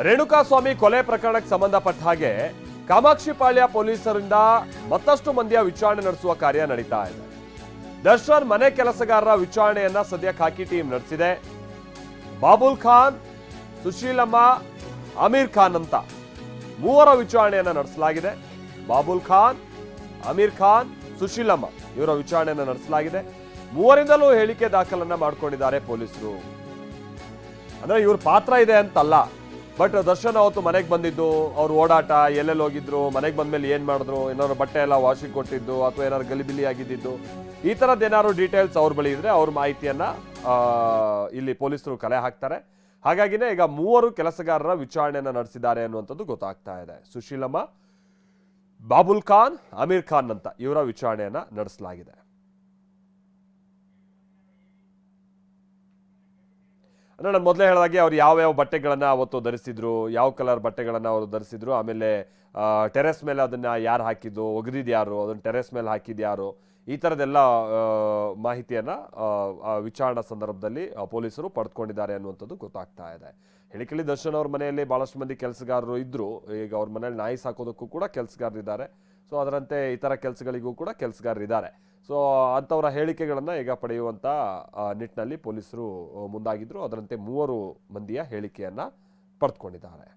ರೇಣುಕಾಸ್ವಾಮಿ ಕೊಲೆ ಪ್ರಕರಣಕ್ಕೆ ಸಂಬಂಧಪಟ್ಟ ಹಾಗೆ ಕಾಮಾಕ್ಷಿಪಾಳ್ಯ ಪೊಲೀಸರಿಂದ ಮತ್ತಷ್ಟು ಮಂದಿಯ ವಿಚಾರಣೆ ನಡೆಸುವ ಕಾರ್ಯ ನಡೀತಾ ಇದೆ. ದರ್ಶನ್ ಮನೆ ಕೆಲಸಗಾರರ ವಿಚಾರಣೆಯನ್ನ ಸದ್ಯಕ್ಕೆ ಹಾಕಿ ಟೀಮ್ ನಡೆಸಿದೆ. ಬಾಬುಲ್ ಖಾನ್ ಸುಶೀಲಮ್ಮ ಅಮೀರ್ ಖಾನ್ ಅಂತ ಮೂವರ ವಿಚಾರಣೆಯನ್ನ ನಡೆಸಲಾಗಿದೆ. ಬಾಬುಲ್ ಖಾನ್, ಅಮೀರ್ ಖಾನ್ ಸುಶೀಲಮ್ಮ ಇವರ ವಿಚಾರಣೆಯನ್ನ ನಡೆಸಲಾಗಿದೆ. ಮೂವರಿಂದಲೂ ಹೇಳಿಕೆ ದಾಖಲನ್ನ ಮಾಡಿಕೊಂಡಿದ್ದಾರೆ ಪೊಲೀಸರು. ಅಂದ್ರೆ ಇವ್ರ ಪಾತ್ರ ಇದೆ ಅಂತಲ್ಲ. ಬಟ್ ದರ್ಶನ್ ಅವತ್ತು ಮನೆಗೆ ಬಂದಿದ್ದು, ಅವ್ರು ಓಡಾಟ, ಎಲ್ಲೆಲ್ಲಿ ಹೋಗಿದ್ರು, ಮನೆಗೆ ಬಂದ್ಮೇಲೆ ಏನು ಮಾಡಿದ್ರು, ಏನಾದ್ರು ಬಟ್ಟೆ ಎಲ್ಲ ವಾಶಿಗೆ ಕೊಟ್ಟಿದ್ದು, ಅಥವಾ ಏನಾದ್ರು ಗಲಿಬಿಲಿ ಆಗಿದ್ದು ಈ ಥರದ್ದು ಏನಾದ್ರು ಡೀಟೇಲ್ಸ್ ಅವ್ರ ಬಳಿ ಇದ್ರೆ ಅವ್ರ ಮಾಹಿತಿಯನ್ನ ಇಲ್ಲಿ ಪೊಲೀಸರು ಕಲೆ ಹಾಕ್ತಾರೆ. ಹಾಗಾಗಿನೇ ಈಗ ಮೂವರು ಕೆಲಸಗಾರರ ವಿಚಾರಣೆಯನ್ನು ನಡೆಸಿದ್ದಾರೆ ಅನ್ನುವಂಥದ್ದು ಗೊತ್ತಾಗ್ತಾ ಇದೆ. ಸುಶೀಲಮ್ಮ ಬಾಬುಲ್ ಖಾನ್, ಅಮೀರ್ ಖಾನ್ ಅಂತ ಇವರ ವಿಚಾರಣೆಯನ್ನು ನಡೆಸಲಾಗಿದೆ. ಅಂದ್ರೆ ನಾನು ಮೊದಲೇ ಹೇಳಿದಾಗೆ ಅವ್ರು ಯಾವ ಯಾವ ಬಟ್ಟೆಗಳನ್ನ ಅವತ್ತು ಧರಿಸಿದ್ರು, ಯಾವ ಕಲರ್ ಬಟ್ಟೆಗಳನ್ನು ಅವರು ಧರಿಸಿದ್ರು, ಆಮೇಲೆ ಟೆರೆಸ್ ಮೇಲೆ ಅದನ್ನು ಯಾರು ಹಾಕಿದ್ದು ಒಗೆದಿದ್ಯಾರು ಯಾರು, ಅದನ್ನ ಟೆರೆಸ್ ಮೇಲೆ ಹಾಕಿದ್ಯಾರು ಈ ಥರದ್ದೆಲ್ಲ ಮಾಹಿತಿಯನ್ನು ವಿಚಾರಣಾ ಸಂದರ್ಭದಲ್ಲಿ ಪೊಲೀಸರು ಪಡೆದುಕೊಂಡಿದ್ದಾರೆ ಅನ್ನುವಂಥದ್ದು ಗೊತ್ತಾಗ್ತಾ ಇದೆ. ಹೇಳಿಕೆಯಲ್ಲಿ ದರ್ಶನ್ ಅವ್ರ ಮನೆಯಲ್ಲಿ ಭಾಳಷ್ಟು ಮಂದಿ ಕೆಲಸಗಾರರು ಇದ್ದರು ಈಗ ಅವ್ರ ಮನೇಲಿ ನಾಯಿ ಸಾಕೋದಕ್ಕೂ ಕೂಡ ಕೆಲಸಗಾರರಿದ್ದಾರೆ. ಸೊ ಅದರಂತೆ ಇತರ ಕೆಲಸಗಳಿಗೂ ಕೂಡ ಕೆಲಸಗಾರರಿದ್ದಾರೆ. ಸೊ ಅಂಥವರ ಹೇಳಿಕೆಗಳನ್ನು ಈಗ ಪಡೆಯುವಂಥ ನಿಟ್ಟಿನಲ್ಲಿ ಪೊಲೀಸರು ಮುಂದಾಗಿದ್ದರು ಅದರಂತೆ ಮೂವರು ಮಂದಿಯ ಹೇಳಿಕೆಯನ್ನು ಪಡೆದುಕೊಂಡಿದ್ದಾರೆ.